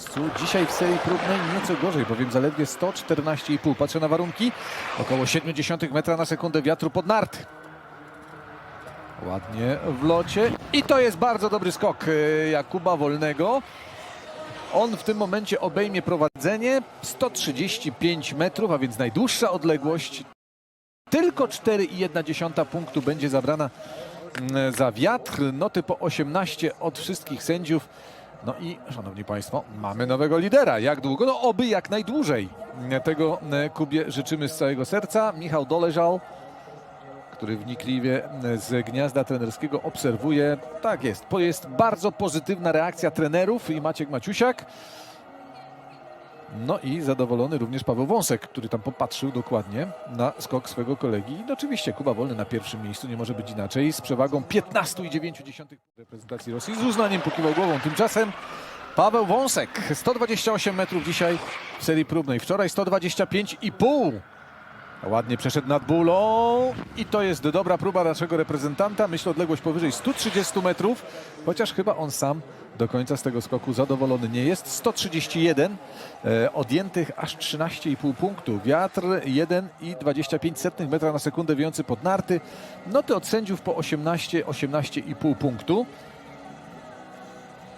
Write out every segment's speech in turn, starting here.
miejscu. Dzisiaj w serii próbnej nieco gorzej, bowiem zaledwie 114,5. Patrzę na warunki. Około 0,7 metra na sekundę wiatru pod narty. Ładnie w locie. I to jest bardzo dobry skok e, Jakuba Wolnego. On w tym momencie obejmie prowadzenie 135 metrów, a więc najdłuższa odległość. Tylko 4,1 punktu będzie zabrana mm, za wiatr. Noty po 18 od wszystkich sędziów. No i, szanowni państwo, mamy nowego lidera. Jak długo? No oby jak najdłużej. Tego e, Kubie życzymy z całego serca. Michał Doleżał, który wnikliwie e, z gniazda trenerskiego obserwuje. Tak jest, jest bardzo pozytywna reakcja trenerów i Maciek Maciusiak. No i zadowolony również Paweł Wąsek, który tam popatrzył dokładnie na skok swego kolegi. No oczywiście Kuba Wolny na pierwszym miejscu, nie może być inaczej, z przewagą 15,9 reprezentacji Rosji. Z uznaniem pokiwał głową. Tymczasem Paweł Wąsek, 128 metrów dzisiaj w serii próbnej. Wczoraj 125,5. Ładnie przeszedł nad bólą i to jest dobra próba naszego reprezentanta. Myślę odległość powyżej 130 metrów, chociaż chyba on sam do końca z tego skoku zadowolony nie jest. 131 e, odjętych aż 13,5 punktu. Wiatr 1,25 metra na sekundę wiejący pod narty. Noty od sędziów po 18, 18,5 punktu.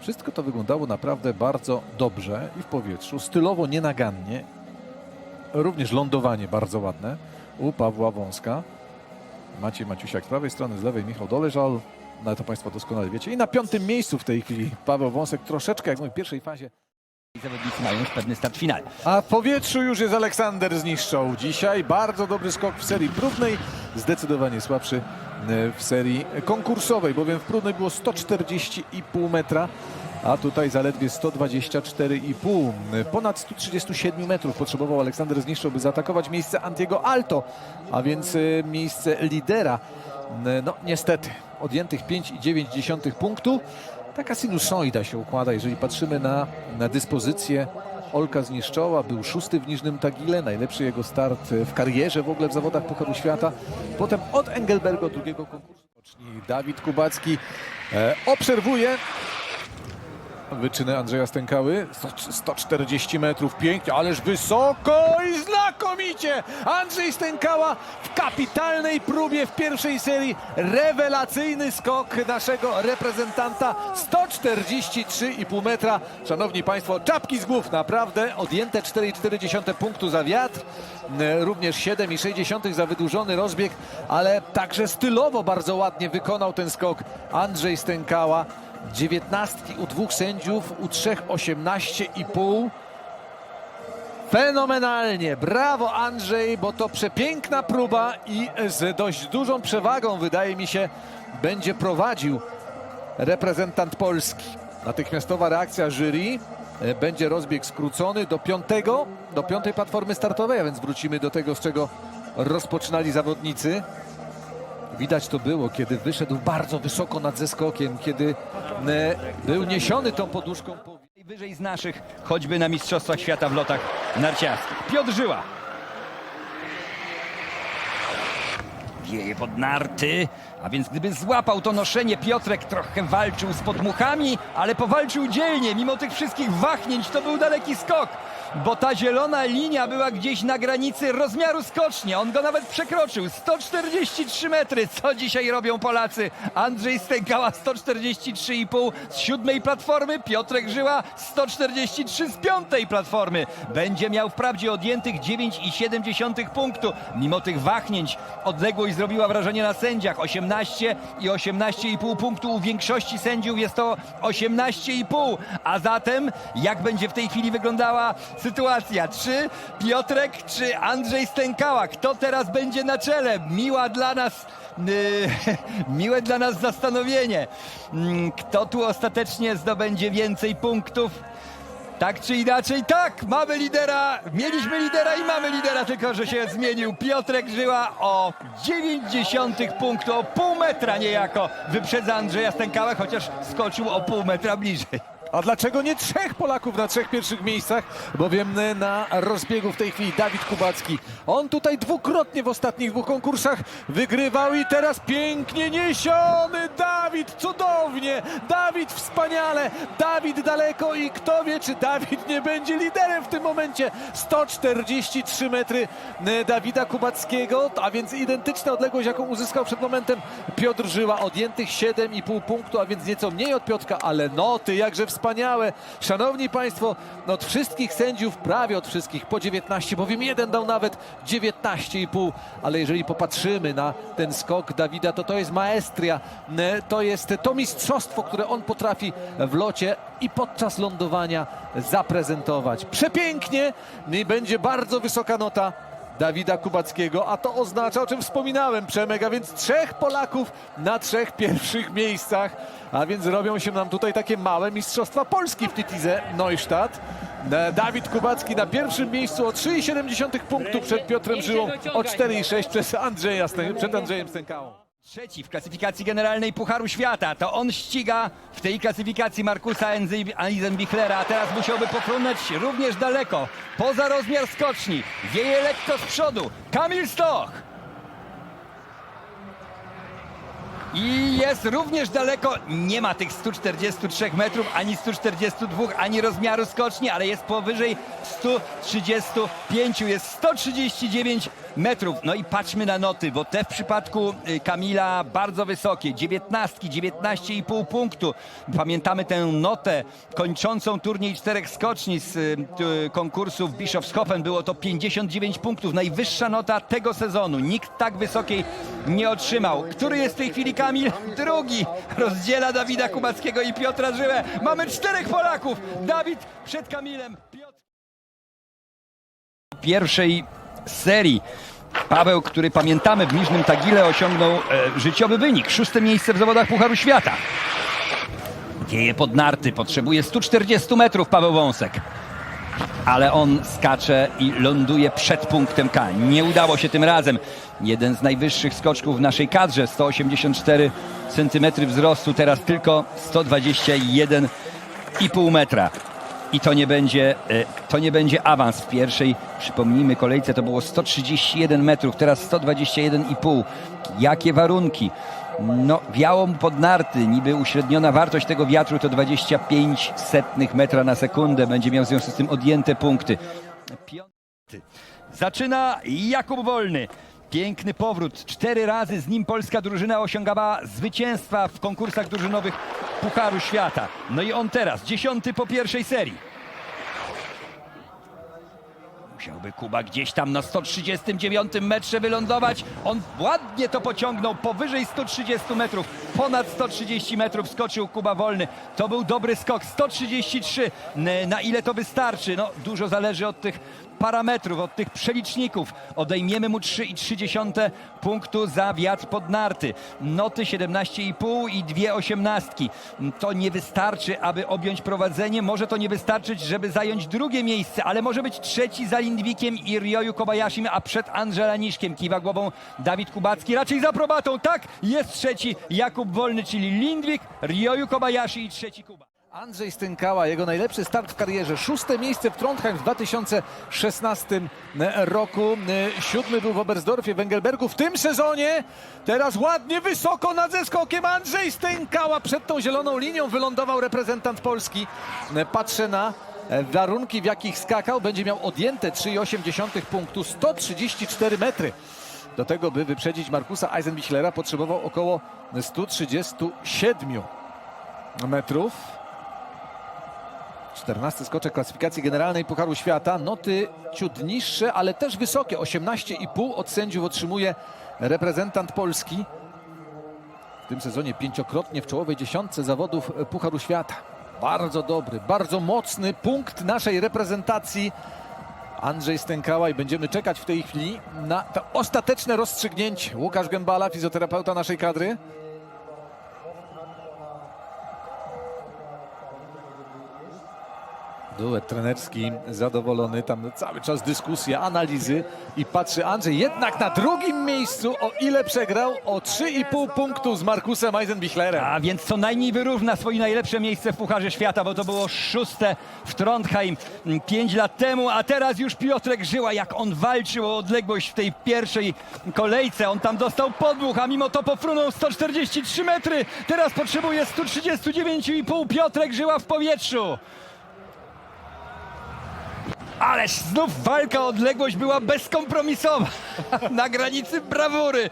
Wszystko to wyglądało naprawdę bardzo dobrze i w powietrzu, stylowo nienagannie. Również lądowanie bardzo ładne u Pawła Wąska. Maciej Maciusiak z prawej strony, z lewej Michał Doleżal. No to Państwo doskonale wiecie. I na piątym miejscu w tej chwili Paweł Wąsek troszeczkę jak mówię, w pierwszej fazie. Zawodnicy mają już pewny start finalny. A w powietrzu już jest Aleksander zniszczał dzisiaj. Bardzo dobry skok w serii próbnej. Zdecydowanie słabszy e, w serii konkursowej, bowiem w próbnej było 140,5 metra. A tutaj zaledwie 124,5. Ponad 137 metrów potrzebował Aleksander Zniszczał, by zaatakować miejsce Antiego Alto, a więc e, miejsce lidera. E, No niestety, odjętych 5,9 punktu. Taka sinusoida się układa, jeżeli patrzymy na, na dyspozycję Olka Zniszczoła. Był szósty w Niżnym Tagile, najlepszy jego start w karierze w ogóle w zawodach Pucharu Świata. Potem od Engelbergo drugiego konkursu. Dawid Kubacki e, obserwuje wyczyny Andrzeja Stękały. 100 140 metrów, pięknie, ależ wysoko i znakomicie! Andrzej Stękała w kapitalnej próbie w pierwszej serii. Rewelacyjny skok naszego reprezentanta. 143,5 metra. Szanowni Państwo, czapki z głów, naprawdę. Odjęte 4,4 punktu za wiatr. Również 7,6 za wydłużony rozbieg, ale także stylowo bardzo ładnie wykonał ten skok Andrzej Stękała. Dziewiętnastki u dwóch sędziów, u trzech 18,5. Fenomenalnie, brawo Andrzej, bo to przepiękna próba i z dość dużą przewagą, wydaje mi się, będzie prowadził reprezentant Polski. Natychmiastowa reakcja jury, e, będzie rozbieg skrócony do piątego, do piątej platformy startowej, a więc wrócimy do tego, z czego rozpoczynali zawodnicy. Widać to było, kiedy wyszedł bardzo wysoko nad zeskokiem, kiedy e, był niesiony tą poduszką. po- Najwyżej z naszych, choćby na Mistrzostwach Świata w lotach narciarskich. Piotr Żyła. Wieje pod narty, a więc gdyby złapał to noszenie, Piotrek trochę walczył z podmuchami, ale powalczył dzielnie. Mimo tych wszystkich wahnięć to był daleki skok, bo ta zielona linia była gdzieś na granicy rozmiaru skoczni. On go nawet przekroczył. 143 metry. Co dzisiaj robią Polacy? Andrzej Stękała 143,5 z siódmej platformy, Piotrek Żyła 143 z piątej platformy. Będzie miał wprawdzie odjętych 9,7 punktu. Mimo tych wahnięć odległość zrobiła wrażenie na sędziach. 18 i 18,5 punktu u większości sędziów jest to 18,5. A zatem jak będzie w tej chwili wyglądała sytuacja? Czy Piotrek, czy Andrzej Stękała? Kto teraz będzie na czele? Miła dla nas Yy, miłe dla nas zastanowienie. Mm, Kto tu ostatecznie zdobędzie więcej punktów? Tak czy inaczej, tak, mamy lidera, mieliśmy lidera i mamy lidera, tylko że się zmienił. Piotrek Żyła o 90 punktu, o pół metra niejako wyprzedza Andrzeja Stękałę, chociaż skoczył o pół metra bliżej. A dlaczego nie trzech Polaków na trzech pierwszych miejscach? Bowiem na rozbiegu w tej chwili Dawid Kubacki. On tutaj dwukrotnie w ostatnich dwóch konkursach wygrywał i teraz pięknie niesiony Dawid, cudownie! Dawid wspaniale, Dawid daleko i kto wie, czy Dawid nie będzie liderem w tym momencie. 143 metry e, Dawida Kubackiego, a więc identyczna odległość, jaką uzyskał przed momentem Piotr Żyła. Odjętych 7,5 punktu, a więc nieco mniej od Piotrka, ale noty jakże wspaniałe. Szanowni Państwo, no od wszystkich sędziów, prawie od wszystkich, po 19, bowiem jeden dał nawet 19,5, ale jeżeli popatrzymy na ten skok Dawida, to to jest maestria, to jest to mistrzostwo, które on potrafi w locie i podczas lądowania zaprezentować. Przepięknie i będzie bardzo wysoka nota Dawida Kubackiego, a to oznacza, o czym wspominałem, Przemek, a więc trzech Polaków na trzech pierwszych miejscach, a więc robią się nam tutaj takie małe mistrzostwa Polski w Titize Neustadt. E, Dawid Kubacki na pierwszym miejscu o 3,7 punktu przed Piotrem Żyłą, o 4,6 przez Andrzeja, przed Andrzejem Stękałą. Trzeci w klasyfikacji generalnej Pucharu Świata. To on ściga w tej klasyfikacji Markusa Eisenbichlera, a teraz musiałby pokonać również daleko, poza rozmiar skoczni. Wieje lekko z przodu. Kamil Stoch. I jest również daleko, nie ma tych 143 metrów, ani 142, ani rozmiaru skoczni, ale jest powyżej 135, jest 139 metrów. No i patrzmy na noty, bo te w przypadku y, Kamila bardzo wysokie, 19, 19,5 punktu. Pamiętamy tę notę kończącą turniej czterech skoczni z y, konkursu w Bischofshofen, było to 59 punktów, najwyższa nota tego sezonu. Nikt tak wysokiej nie otrzymał. Który jest w tej chwili Kamil? Drugi. Rozdziela Dawida Kubackiego i Piotra Żyłę. Mamy czterech Polaków. Dawid przed Kamilem. Piotr pierwszej serii. Paweł, który pamiętamy w Niżnym Tagile osiągnął e, życiowy wynik. Szóste miejsce w zawodach Pucharu Świata. Wieje pod narty, potrzebuje 140 metrów Paweł Wąsek. Ale on skacze i ląduje przed punktem K. Nie udało się tym razem. Jeden z najwyższych skoczków w naszej kadrze, 184 cm wzrostu, teraz tylko 121,5 metra. I to nie będzie, e, to nie będzie awans w pierwszej, przypomnijmy, kolejce to było 131 metrów, teraz 121,5. Jakie warunki? No, wiało mu pod narty, niby uśredniona wartość tego wiatru to 25 setnych metra na sekundę. Będzie miał w związku z tym odjęte punkty. Zaczyna Jakub Wolny. Piękny powrót. Cztery razy z nim polska drużyna osiągała zwycięstwa w konkursach drużynowych Pucharu Świata. No i on teraz, dziesiąty po pierwszej serii. Musiałby Kuba gdzieś tam na 139 metrze wylądować. On ładnie to pociągnął powyżej 130 metrów. Ponad 130 metrów skoczył Kuba Wolny. To był dobry skok. 133. N- Na ile to wystarczy? No, dużo zależy od tych parametrów, od tych przeliczników. Odejmiemy mu 3,3 punktu za wiatr pod narty. Noty 17,5 i dwie osiemnastki. To nie wystarczy, aby objąć prowadzenie. Może to nie wystarczyć, żeby zająć drugie miejsce, ale może być trzeci za Lindwikiem i Ryoyu Kobayashim, a przed Angelaniszkiem kiwa głową Dawid Kubacki. Raczej za probatą. Tak, jest trzeci Jakub Wolny, czyli Lindwik, Ryoyu Kobayashi i trzeci Kuba. Andrzej Stękała, jego najlepszy start w karierze. Szóste miejsce w Trondheim w 2016 roku. Siódmy był w Oberstdorfie, w Engelbergu. W tym sezonie teraz ładnie, wysoko nad zeskokiem Andrzej Stękała. Przed tą zieloną linią wylądował reprezentant Polski. Patrzę na warunki, w jakich skakał. Będzie miał odjęte 3,8 punktu, 134 metry. Do tego, by wyprzedzić Markusa Eisenbichlera, potrzebował około 137 metrów. 14 skoczek klasyfikacji generalnej Pucharu Świata. Noty ciut niższe, ale też wysokie. 18,5 od sędziów otrzymuje reprezentant Polski. W tym sezonie pięciokrotnie w czołowej dziesiątce zawodów Pucharu Świata. Bardzo dobry, bardzo mocny punkt naszej reprezentacji. Andrzej Stękała i będziemy czekać w tej chwili na to ostateczne rozstrzygnięcie. Łukasz Gębala, fizjoterapeuta naszej kadry. Duet trenerski zadowolony, tam cały czas dyskusja, analizy i patrzy Andrzej jednak na drugim miejscu, o ile przegrał, o 3,5 punktu z Markusem Eisenbichlerem. A więc co najmniej wyrówna swoje najlepsze miejsce w Pucharze Świata, bo to było szóste w Trondheim pięć lat temu, a teraz już Piotrek Żyła, jak on walczył o odległość w tej pierwszej kolejce. On tam dostał podmuch, a mimo to pofrunął 143 metry. Teraz potrzebuje 139,5 Piotrek Żyła w powietrzu. Ależ znów walka o odległość była bezkompromisowa. Na granicy brawury.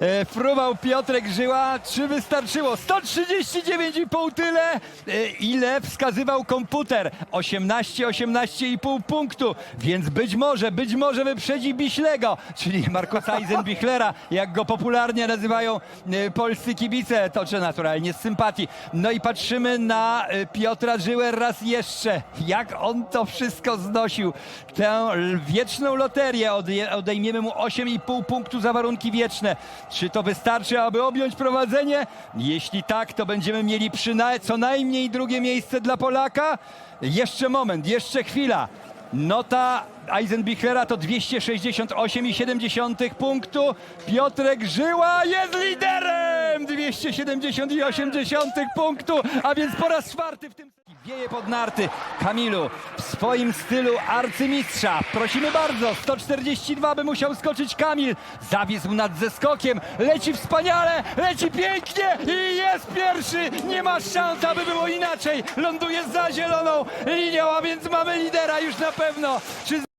E, Fruwał Piotrek Żyła. Czy wystarczyło? 139,5 tyle, e, ile wskazywał komputer. 18, 18,5 punktu. Więc być może, być może wyprzedzi Biślego, czyli Markusa Eisenbichlera, jak go popularnie nazywają e, polscy kibice. Toczę naturalnie z sympatii. No i patrzymy na e, Piotra Żyłę raz jeszcze. Jak on to wszystko znosił. Tę wieczną loterię. Odejmiemy mu 8,5 punktu za warunki wieczne. Czy to wystarczy, aby objąć prowadzenie? Jeśli tak, to będziemy mieli przyna- co najmniej drugie miejsce dla Polaka. Jeszcze moment, jeszcze chwila. Nota Eisenbichlera to 268,7 punktu. Piotrek Żyła jest liderem! 270,8 punktu, a więc po raz czwarty w tym Wieje pod narty. Kamilu w swoim stylu arcymistrza. Prosimy bardzo. 142 by musiał skoczyć Kamil. Zawisł nad zeskokiem. Leci wspaniale. Leci pięknie. I jest pierwszy. Nie ma szans, aby było inaczej. Ląduje za zieloną linią, a więc mamy lidera już na pewno. Czy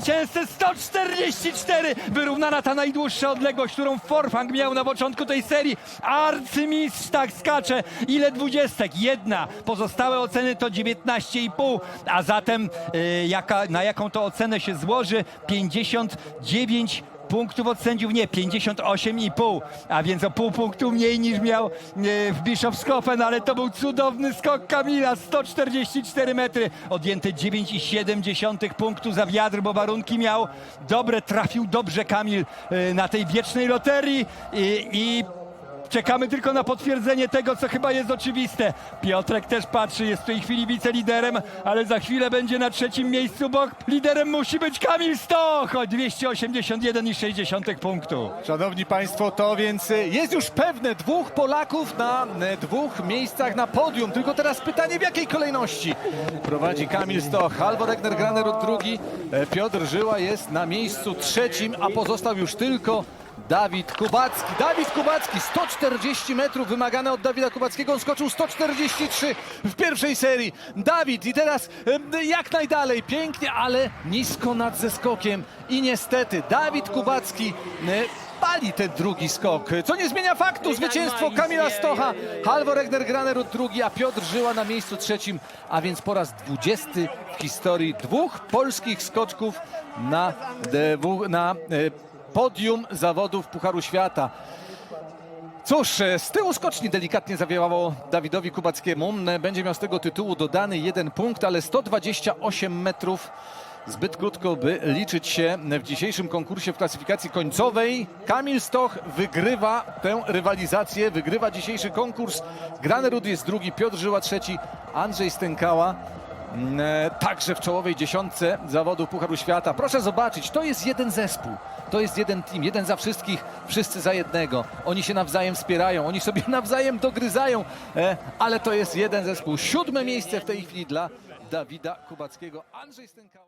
Zwycięzcę 144! Wyrównana ta najdłuższa odległość, którą Forfang miał na początku tej serii. Arcymistrz tak skacze. Ile dwudziestek? Jedna. Pozostałe oceny to 19,5. A zatem y, jaka, na jaką to ocenę się złoży? 59 punktów od sędziów, nie, 58,5, a więc o pół punktu mniej niż miał e, w Bischofshofen, ale to był cudowny skok Kamila, 144 metry, odjęte 9,7 punktu za wiatr, bo warunki miał. Dobre, trafił dobrze Kamil e, na tej wiecznej loterii i, i Czekamy tylko na potwierdzenie tego, co chyba jest oczywiste. Piotrek też patrzy, jest w tej chwili wiceliderem, ale za chwilę będzie na trzecim miejscu, bo liderem musi być Kamil Stoch, o 281,6 punktu. Szanowni Państwo, to więc jest już pewne dwóch Polaków na y, dwóch miejscach na podium. Tylko teraz pytanie, w jakiej kolejności prowadzi Kamil Stoch, Albo Regner Granerud drugi, e, Piotr Żyła jest na miejscu trzecim, a pozostał już tylko Dawid Kubacki. Dawid Kubacki, 140 metrów wymagane od Dawida Kubackiego. On skoczył 143 w pierwszej serii. Dawid i teraz jak najdalej, pięknie, ale nisko nad zeskokiem. I niestety Dawid Kubacki pali ten drugi skok, co nie zmienia faktu. Zwycięstwo Kamila Stocha, Halvor Regner Granerud drugi, a Piotr Żyła na miejscu trzecim, a więc po raz dwudziesty w historii dwóch polskich skoczków na, na e, podium zawodów Pucharu Świata. Cóż, e, z tyłu skoczni delikatnie zawiało Dawidowi Kubackiemu. Będzie miał z tego tytułu dodany jeden punkt, ale 128 metrów zbyt krótko, by liczyć się w dzisiejszym konkursie w klasyfikacji końcowej. Kamil Stoch wygrywa tę rywalizację, wygrywa dzisiejszy konkurs. Granerud jest drugi, Piotr Żyła trzeci, Andrzej Stękała także w czołowej dziesiątce zawodów Pucharu Świata. Proszę zobaczyć, to jest jeden zespół. To jest jeden team, jeden za wszystkich, wszyscy za jednego. Oni się nawzajem wspierają, oni sobie nawzajem dogryzają, e, ale to jest jeden zespół. Siódme miejsce w tej chwili dla Dawida Kubackiego. Andrzej Stękała.